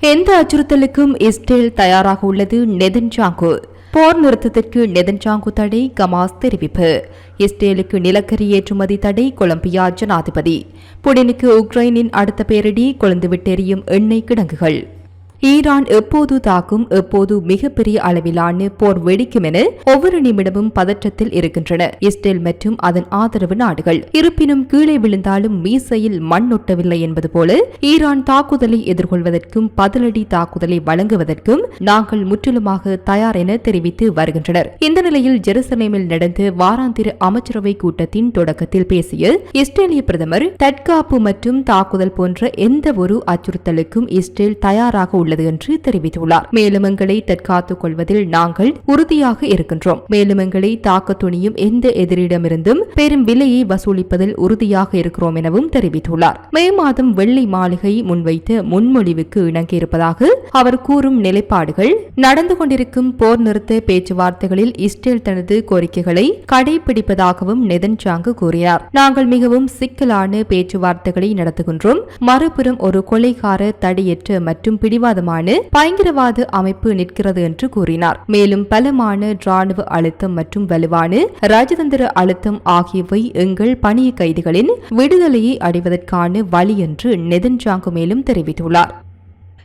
எந்த அச்சுறுத்தலுக்கும் இஸ்ரேல் தயாராக உள்ளது நெதன்ஜாங்கு. போர் நிறுத்தத்திற்கு நெதன்ஜாங்கு தடை கமாஸ் தெரிவிப்பு. இஸ்ரேலுக்கு நிலக்கரி ஏற்றுமதி தடை கொலம்பியா ஜனாதிபதி. புடினுக்கு உக்ரைனின் அடுத்த பேரிடி கொழுந்து விட்டெறியும் எண்ணெய் கிடங்குகள். ஈரான் எப்போது தாக்கும் எப்போது மிகப்பெரிய அளவிலான போர் வெடிக்கும் என ஒவ்வொரு நிமிடமும் பதற்றத்தில் இருக்கின்றன. இஸ்ரேல் மற்றும் அதன் ஆதரவு நாடுகள். இருப்பினும் கீழே விழுந்தாலும் மீசையில் மண் ஒட்டவில்லை என்பது போல ஈரான் தாக்குதலை எதிர்கொள்வதற்கும் பதிலடி தாக்குதலை வழங்குவதற்கும் நாங்கள் முற்றிலுமாக தயார் என தெரிவித்து வருகின்றனர். இந்த நிலையில் ஜெருசலேமில் நடந்த வாராந்திர அமைச்சரவை கூட்டத்தின் தொடக்கத்தில் பேசிய இஸ்ரேலிய பிரதமர் தற்காப்பு மற்றும் தாக்குதல் போன்ற எந்த ஒரு அச்சுறுத்தலுக்கும் இஸ்ரேல் தயாராக உள்ளது உள்ளது என்று தெரிவித்துள்ளார். மேலும் எங்களை தற்காத்துக் கொள்வதில் நாங்கள் உறுதியாக இருக்கின்றோம். மேலும் எங்களை தாக்க துணியும் எந்த எதிரிடமிருந்தும் பெரும் விலையை வசூலிப்பதில் உறுதியாக இருக்கிறோம் எனவும் தெரிவித்துள்ளார். மே மாதம் வெள்ளை மாளிகை முன்வைத்த முன்மொழிவுக்கு இணங்கியிருப்பதாக அவர் கூறும் நிலைப்பாடுகள் நடந்து கொண்டிருக்கும் போர் நிறுத்த பேச்சுவார்த்தைகளில் இஸ்ரேல் தனது கோரிக்கைகளை கடைபிடிப்பதாகவும் நெதன்சாங்கு கூறினார். நாங்கள் மிகவும் சிக்கலான பேச்சுவார்த்தைகளை நடத்துகின்றோம். மறுபுறம் ஒரு கொலைகார தடையற்ற மற்றும் பிடிவாத பிடிவாதமான பயங்கரவாத அமைப்பு நிற்கிறது என்று கூறினார். மேலும் பலமான ராணுவ அழுத்தம் மற்றும் வலுவான ராஜதந்திர அழுத்தம் ஆகியவை எங்கள் பணிய கைதிகளின் விடுதலையை அடைவதற்கான வழி என்று நெதன்ஜாங்கு மேலும் தெரிவித்துள்ளார்.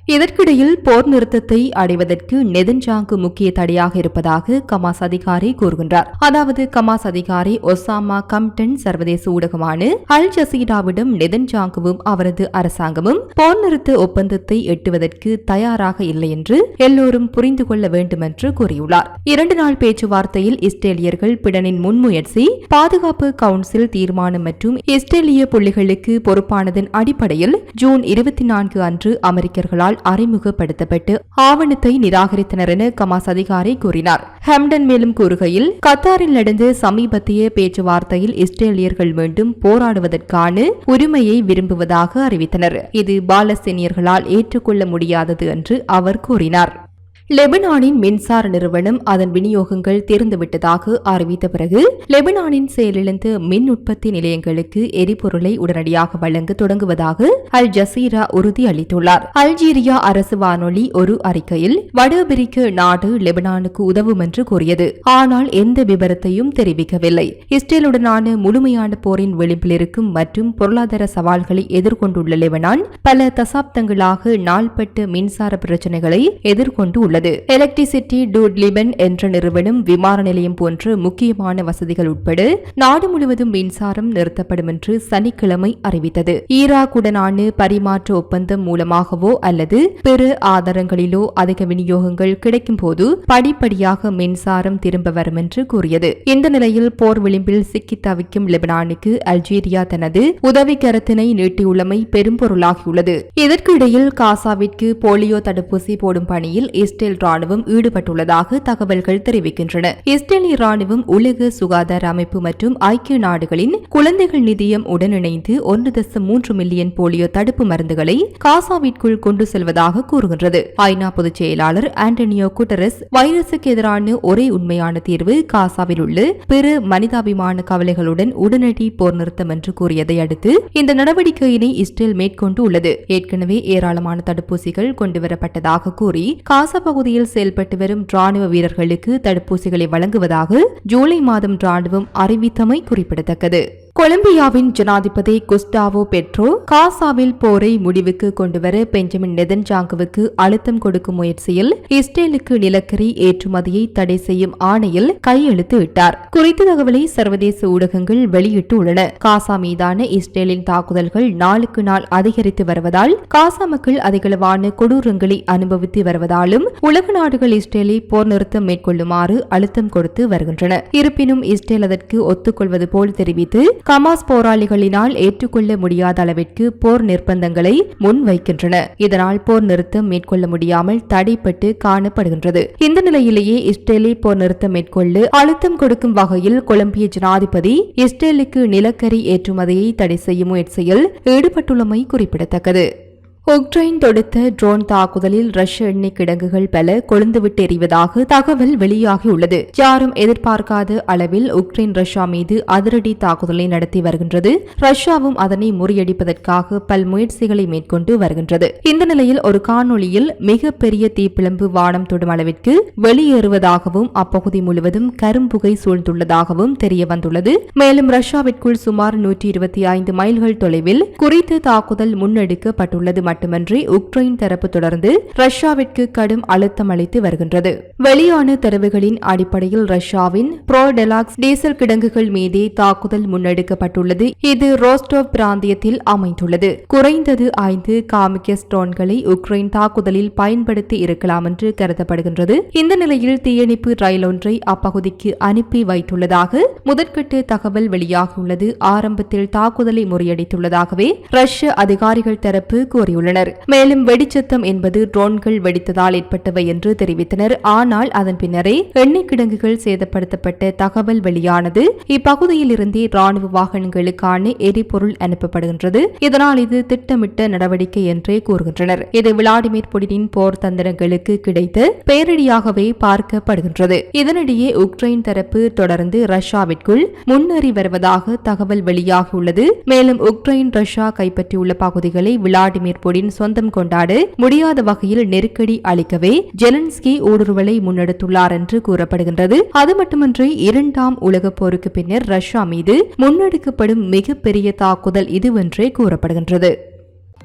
இதற்கிடையில் போர் நிறுத்தத்தை அடைவதற்கு நெதன்ஜாங்கு முக்கிய தடையாக இருப்பதாக கமாஸ் அதிகாரி கூறுகின்றார். அதாவது கமாஸ் அதிகாரி ஒசாமா கம்டன் சர்வதேச ஊடகமான அல் ஜசீராவிடம் நெதன்ஜாங்குவும் அவரது அரசாங்கமும் போர் நிறுத்த ஒப்பந்தத்தை எட்டுவதற்கு தயாராக இல்லை என்று எல்லோரும் புரிந்து கொள்ள வேண்டும் என்று கூறியுள்ளார். இரண்டு நாள் பேச்சுவார்த்தையில் இஸ்ரேலியர்கள் பிடனின் முன்முயற்சி பாதுகாப்பு கவுன்சில் தீர்மானம் மற்றும் இஸ்ரேலிய புள்ளிகளுக்கு பொறுப்பானதன் அடிப்படையில் ஜூன் இருபத்தி நான்கு அன்று அமெரிக்கர்களால் அதிகாரிகளால் அறிமுகப்படுத்தப்பட்டு ஆவணத்தை நிராகரித்தனர் என கமாஸ் அதிகாரி கூறினார். ஹெம்டன் மேலும் கூறுகையில் கத்தாரில் நடந்த சமீபத்திய பேச்சுவார்த்தையில் இஸ்ரேலியர்கள் மீண்டும் போராடுவதற்கான உரிமையை விரும்புவதாக அறிவித்தனர். இது பாலஸ்தீனியர்களால் ஏற்றுக்கொள்ள முடியாதது என்று அவர் கூறினார். லெபனானின் மின்சார நிறுவனம் அதன் விநியோகங்கள் திறந்துவிட்டதாக அறிவித்த பிறகு லெபனானின் செயலிழந்த மின் உற்பத்தி நிலையங்களுக்கு எரிபொருளை உடனடியாக வழங்க தொடங்குவதாக அல் ஜசீரா உறுதி அளித்துள்ளார் அல்ஜீரியா அரசு வானொலி ஒரு அறிக்கையில் வடபிரிக்க நாடு லெபனானுக்கு உதவும் என்று கூறியது. ஆனால் எந்த விபரத்தையும் தெரிவிக்கவில்லை. இஸ்ரேலுடனான முழுமையான போரின் விளிம்பில் இருக்கும் மற்றும் பொருளாதார சவால்களை எதிர்கொண்டுள்ள லெபனான் பல தசாப்தங்களாக நாள்பட்ட மின்சார பிரச்சினைகளை எதிர்கொண்டு உள்ளது. எலக்ட்ரிசிட்டி டூட்லிபன் என்ற நிறுவனம் விமான நிலையம் போன்ற முக்கியமான வசதிகள் உட்பட நாடு முழுவதும் மின்சாரம் நிறுத்தப்படும் என்று சனிக்கிழமை அறிவித்தது. ஈராக்குடனான பரிமாற்ற ஒப்பந்தம் மூலமாகவோ அல்லது பிற ஆதாரங்களிலோ அதிக விநியோகங்கள் கிடைக்கும் போது படிப்படியாக மின்சாரம் திரும்ப வரும் என்று கூறியது. இந்த நிலையில் போர் விளிம்பில் சிக்கி தவிக்கும் லெபனானுக்கு அல்ஜீரியா தனது உதவி கரத்தினை நீட்டியுள்ளமை பெரும்பொருளாகியுள்ளது இதற்கிடையில் காசாவிற்கு போலியோ தடுப்பூசி போடும் பணியில் இஸ்ரேல் ராணுவம் ஈடுபட்டுள்ளதாக தகவல்கள் தெரிவிக்கின்றன. இஸ்ரேலிய ராணுவம் உலக சுகாதார அமைப்பு மற்றும் ஐக்கிய நாடுகளின் குழந்தைகள் நிதியம் உடனிணைந்து ஒன்று தசம் மூன்று மில்லியன் போலியோ தடுப்பு மருந்துகளை காசாவிற்குள் கொண்டு செல்வதாக கூறுகின்றது. ஐநா பொதுச் செயலாளர் ஆண்டனியோ குட்டரஸ் வைரசுக்கு எதிரான ஒரே உண்மையான தீர்வு காசாவில் உள்ள பிற மனிதாபிமான கவலைகளுடன் உடனடி போர் நிறுத்தம் என்று கூறியதை அடுத்து இந்த நடவடிக்கையினை இஸ்ரேல் மேற்கொண்டு உள்ளது. ஏற்கனவே ஏராளமான தடுப்பூசிகள் கொண்டுவரப்பட்டதாக கூறி காசா பகுதியில் செயல்பட்டு வரும் ராணுவ வீரர்களுக்கு தடுப்பூசிகளை வழங்குவதாக ஜூலை மாதம் ராணுவம் அறிவித்தமை குறிப்பிடத்தக்கது. கொலம்பியாவின் ஜனாதிபதி குஸ்டாவோ பெட்ரோ காசாவில் போரை முடிவுக்கு கொண்டுவர பெஞ்சமின் நெதன்ஜாங்குவுக்கு அழுத்தம் கொடுக்கும் முயற்சியில் இஸ்ரேலுக்கு நிலக்கரி ஏற்றுமதியை தடை செய்யும் ஆணையில் கையெழுத்து இட்டார். குறித்த தகவலை சர்வதேச ஊடகங்கள் வெளியிட்டு உள்ளன காசா மீதான இஸ்ரேலின் தாக்குதல்கள் நாளுக்கு நாள் அதிகரித்து வருவதால் காசா மக்கள் அதிகளவான கொடூரங்களை அனுபவித்து வருவதாலும் உலக நாடுகள் இஸ்ரேலை போர் நிறுத்தம் மேற்கொள்ளுமாறு அழுத்தம் கொடுத்து வருகின்றன. இருப்பினும் இஸ்ரேல் அதற்கு ஒத்துக்கொள்வது போல் தெரிவித்து கமாஸ் போராளிகளினால் ஏற்றுக்கொள்ள முடியாத அளவிற்கு போர் நிர்பந்தங்களை முன்வைக்கின்றன. இதனால் போர் நிறுத்தம் மேற்கொள்ள முடியாமல் தடைப்பட்டு காணப்படுகின்றது. இந்த நிலையிலேயே இஸ்ரேலை போர் நிறுத்தம் மேற்கொள்ள அழுத்தம் கொடுக்கும் வகையில் கொலம்பிய ஜனாதிபதி இஸ்ரேலுக்கு நிலக்கரி ஏற்றுமதியை தடை செய்யும் முயற்சியில் ஈடுபட்டுள்ளமை குறிப்பிடத்தக்கது. உக்ரைன் தொடுத்த ட்ரோன் தாக்குதலில் ரஷ்ய எண்ணெய் கிடங்குகள் பல கொழுந்துவிட்டு எறிவதாக தகவல் வெளியாகியுள்ளது. யாரும் எதிர்பார்க்காத அளவில் உக்ரைன் ரஷ்யா மீது அதிரடி தாக்குதலை நடத்தி வருகின்றது. ரஷ்யாவும் அதனை முறியடிப்பதற்காக பல் முயற்சிகளை மேற்கொண்டு வருகின்றது. இந்த நிலையில் ஒரு காணொளியில் மிகப்பெரிய தீப்பிழம்பு வானம் தொடும் அளவிற்கு வெளியேறுவதாகவும் அப்பகுதி முழுவதும் கரும்புகை சூழ்ந்துள்ளதாகவும் தெரிய வந்துள்ளது மேலும் ரஷ்யாவிற்குள் சுமார் நூற்றி இருபத்தி ஐந்து மைல்கள் தொலைவில் குறித்த தாக்குதல் முன்னெடுக்கப்பட்டுள்ளது மட்டுமன்றி உக்ரைன் தரப்பு தொடர்ந்து ரஷ்யாவிற்கு கடும் அழுத்தம் அளித்து வருகின்றது. வெளியான தரவுகளின் அடிப்படையில் ரஷ்யாவின் புரோடெலாக்ஸ் டீசல் கிடங்குகள் மீதே தாக்குதல் முன்னெடுக்கப்பட்டுள்ளது. இது ரோஸ்டோவ் பிராந்தியத்தில் அமைந்துள்ளது. குறைந்தது ஐந்து ஸ்டோன்களை ட்ரோன்களை உக்ரைன் தாக்குதலில் பயன்படுத்தி இருக்கலாம் என்று கருதப்படுகின்றது. இந்த நிலையில் தீயணைப்பு ரயில் ஒன்றை அப்பகுதிக்கு அனுப்பி வைத்துள்ளதாக முதற்கட்ட தகவல் வெளியாகியுள்ளது. ஆரம்பத்தில் தாக்குதலை முறியடித்துள்ளதாகவே ரஷ்ய அதிகாரிகள் தரப்பு கூறியுள்ளனர் மேலும் வெடிச்சத்தம் என்பது ட்ரோன்கள் வெடித்ததால் ஏற்பட்டவை என்று தெரிவித்தனர். ஆனால் அதன் பின்னரே எண்ணெய் கிடங்குகள் சேதப்படுத்தப்பட்ட தகவல் வெளியானது. இப்பகுதியில் இருந்தே ராணுவ வாகனங்களுக்கான எரிபொருள் அனுப்பப்படுகின்றது. இதனால் இது திட்டமிட்ட நடவடிக்கை என்றே கூறுகின்றனர். இது விளாடிமிர் புடினின் போர் தந்திரங்களுக்கு கிடைத்த பேரிடியாகவே பார்க்கப்படுகின்றது. இதனிடையே உக்ரைன் தரப்பு தொடர்ந்து ரஷ்யாவிற்குள் முன்னேறி வருவதாக தகவல் வெளியாகியுள்ளது மேலும் உக்ரைன் ரஷ்யா கைப்பற்றியுள்ள பகுதிகளை விளாடிமிர் கோடின் சொந்தம் கொண்டாட. முடியாத வகையில் நெருக்கடி அளிக்கவே ஜெலன்ஸ்கி ஊடுருவலை முன்னெடுத்துள்ளார் என்று கூறப்படுகின்றது. அது மட்டுமின்றி இரண்டாம் உலகப் போருக்கு பின்னர் ரஷ்யா மீது முன்னெடுக்கப்படும் மிகப்பெரிய தாக்குதல் இதுவென்றே கூறப்படுகின்றது.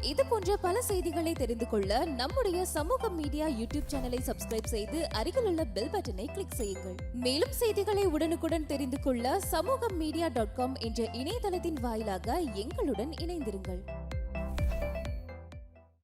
இது போன்ற பல செய்திகளை தெரிந்து கொள்ள நம்முடைய சமூக மீடியா யூடியூப் சேனலை சப்ஸ்கிரைப் செய்து அருகிலுள்ள பெல் பட்டனை கிளிக் செய்யுங்கள். மேலும் செய்திகளை உடனுக்குடன் தெரிந்து கொள்ள சமூக மீடியா டாட் காம் என்ற இணையதளத்தின் வாயிலாக எங்களுடன் இணைந்திருங்கள்.